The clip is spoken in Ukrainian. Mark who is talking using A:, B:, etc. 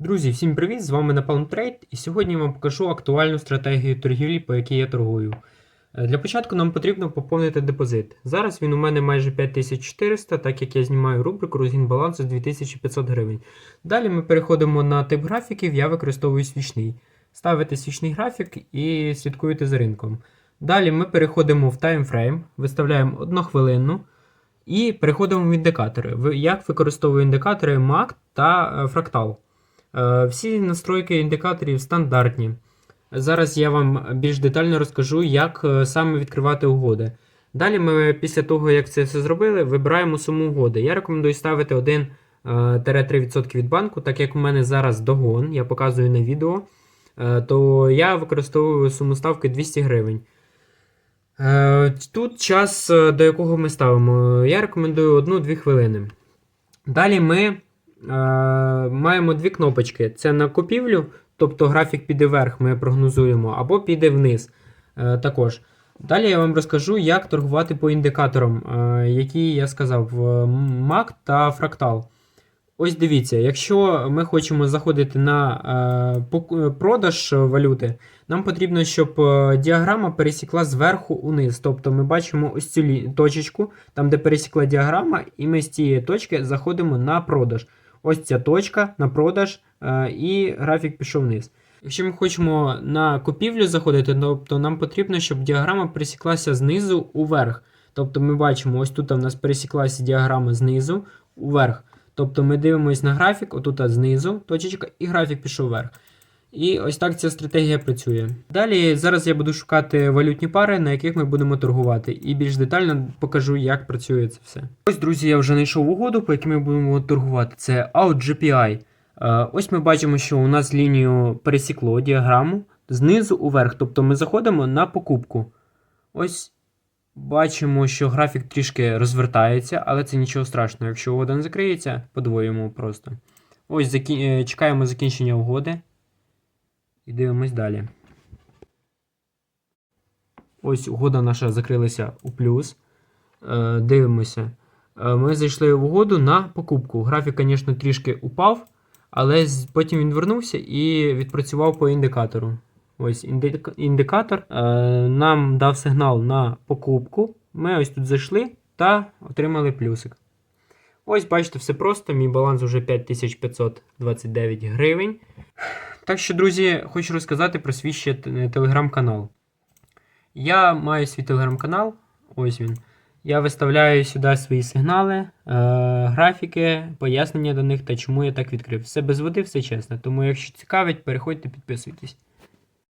A: Друзі, всім привіт! З вами Napalm Trade і сьогодні я вам покажу актуальну стратегію торгівлі, по якій я торгую. Е, Для початку нам потрібно поповнити депозит. Зараз він у мене майже 5400, так як я знімаю рубрику розгін балансу з 2500 гривень. Далі ми переходимо на тип графіків, я використовую свічний. Ставите свічний графік і слідкуєте за ринком. Далі ми переходимо в таймфрейм, виставляємо 1 хвилинну і переходимо в індикатори. Як використовую індикатори MAC та е, фрактал. Е, Всі настройки індикаторів стандартні. Зараз я вам більш детально розкажу, як е, саме відкривати угоди. Далі ми, після того, як це все зробили, вибираємо суму угоди. Я рекомендую ставити 1-3% від банку, так як у мене зараз догон, я показую на відео, е, то я використовую суму ставки 200 гривень. Е, Тут час, е, до якого ми ставимо. Я рекомендую 1-2 хвилини. Далі ми е, маємо дві кнопочки: це на купівлю, тобто графік піде вверх, ми прогнозуємо, або піде вниз. Е, також. Далі я вам розкажу, як торгувати по індикаторам, е, які я сказав, е, MAC та фрактал. Ось дивіться, якщо ми хочемо заходити на е, продаж валюти, нам потрібно, щоб е, діаграма пересікла зверху униз. Тобто ми бачимо ось цю точечку, там де пересікла діаграма, і ми з цієї точки заходимо на продаж. Ось ця точка на продаж, е, і графік пішов вниз. Якщо ми хочемо на купівлю заходити, то, то нам потрібно, щоб діаграма пересіклася знизу уверх. Тобто ми бачимо, ось тут у нас пересіклася діаграма знизу уверх. Тобто ми дивимося на графік, отут знизу точечка, і графік пішов вверх. І ось так ця стратегія працює. Далі зараз я буду шукати валютні пари, на яких ми будемо торгувати, і більш детально покажу, як працює це все. Ось, друзі, я вже знайшов угоду, по якій ми будемо торгувати. Це OutGPI. Е, Ось ми бачимо, що у нас лінію пересікло діаграму знизу уверх. Тобто ми заходимо на покупку. Ось бачимо, що графік трішки розвертається, але це нічого страшного. Якщо угода не закриється, подвоїмо просто. Ось закі... е, чекаємо закінчення угоди. І дивимось далі. Ось угода наша закрилася у плюс. Е, дивимося. Е, ми зайшли в угоду на покупку. Графік, звісно, трішки упав, але потім він вернувся і відпрацював по індикатору. Ось індик- індикатор е, нам дав сигнал на покупку. Ми ось тут зайшли та отримали плюсик. Ось, бачите, все просто. Мій баланс вже 5529 гривень. Так що, друзі, хочу розказати про свій ще телеграм-канал. Я маю свій телеграм-канал. Ось він. Я виставляю сюди свої сигнали, е, графіки, пояснення до них та чому я так відкрив. Все без води, все чесно. Тому, якщо цікавить, переходьте, підписуйтесь.